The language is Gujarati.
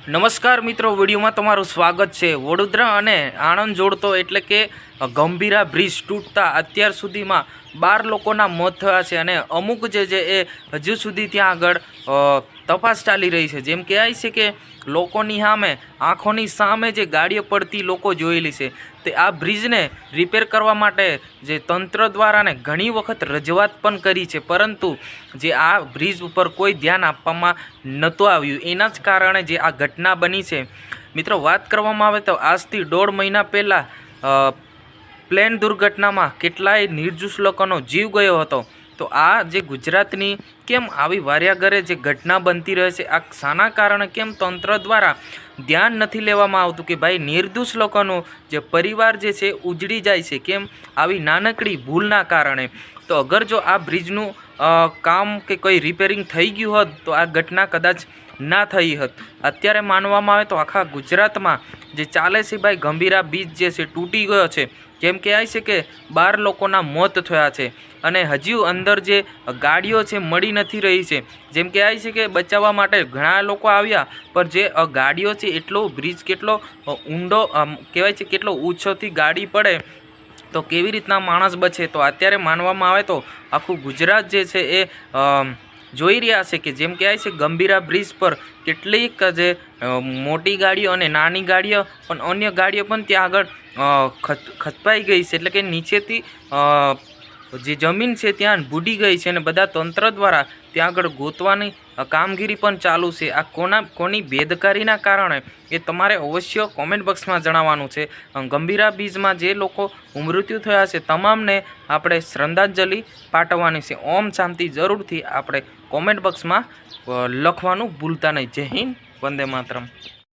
નમસ્કાર મિત્રો, વિડીયોમાં તમારું સ્વાગત છે. વડોદરા અને આણંદ જોડતો એટલે કે ગંભીરા બ્રિજ તૂટતા અત્યાર સુધીમાં બાર લોકોના મોત થયા છે અને અમુક જે છે એ હજુ સુધી ત્યાં આગળ તપાસ ચાલી રહી છે. જેમ કહેવાય છે કે લોકોની સામે, આંખોની સામે જે ગાડીઓ પડતી લોકો જોયેલી છે, તે આ બ્રિજને રિપેર કરવા માટે જે તંત્ર દ્વારા ને ઘણી વખત રજૂઆત પણ કરી છે. પરંતુ જે આ બ્રિજ ઉપર કોઈ ધ્યાન આપવામાં નહોતું આવ્યું. એના જ કારણે જે આ ઘટના બની છે, મિત્રો વાત કરવામાં આવે તો આજથી દોઢ મહિના પહેલાં પ્લેન દુર્ઘટનામાં કેટલાય નિર્દોષ લોકોનો જીવ ગયો હતો. તો આ જે ગુજરાતની કેમ આવી વાર્યાગરે જે ઘટના બનતી રહે છે, આ શાના કારણે કેમ તંત્ર દ્વારા ધ્યાન નથી લેવામાં આવતું કે ભાઈ નિર્દોષ લોકોનો જે પરિવાર જે છે, ઉજળી જાય છે, કેમ આવી નાનકડી ભૂલના કારણે? તો અગર જો આ બ્રિજનું કામ કે કોઈ રિપેરિંગ થઈ ગયું હોત, તો આ ઘટના કદાચ ના થઈ હોત. અત્યારે માનવામાં આવે તો આખા ગુજરાતમાં જે ચાલે છે ભાઈ ગંભીરા બીજ જે છે, તૂટી ગયો છે. જેમ કહેવાય છે કે બાર લોકોના મોત થયા છે અને હજી અંદર જે ગાડીઓ છે મળી નથી રહી છે. જેમ કહેવાય છે કે બચાવવા માટે ઘણા લોકો આવ્યા, પણ જે ગાડીઓ છે એટલો બ્રિજ કેટલો ઊંડો કહેવાય છે કેટલો ઊંચોથી ગાડી પડે, તો કેવી રીતના માણસ બચે? તો અત્યારે માનવામાં આવે તો આખું ગુજરાત જે છે એ જોઈ રહ્યા છે કે જેમ કહેવાય છે ગંભીરા બ્રિજ પર કેટલીક જે મોટી ગાડીઓ અને નાની ગાડીઓ પણ અન્ય ગાડીઓ પણ ત્યાં આગળ ખતપાઈ ગઈ છે. એટલે કે નીચેથી જે જમીન છે ત્યાં બુડી ગઈ છે અને બધા તંત્ર દ્વારા ત્યાં આગળ ગોતવાની કામગીરી પણ ચાલુ છે. આ કોના કોની બેદકારીના કારણે એ તમારે અવશ્ય કોમેન્ટ બોક્સમાં જણાવવાનું છે. ગંભીરા બીજમાં જે લોકો મૃત્યુ થયા છે તમામને આપણે શ્રદ્ધાંજલિ પાઠવવાની છે. ઓમ શાંતિ જરૂરથી આપણે કોમેન્ટ બોક્સમાં લખવાનું ભૂલતા નહીં. જય હિન્દ, વંદે માતરમ.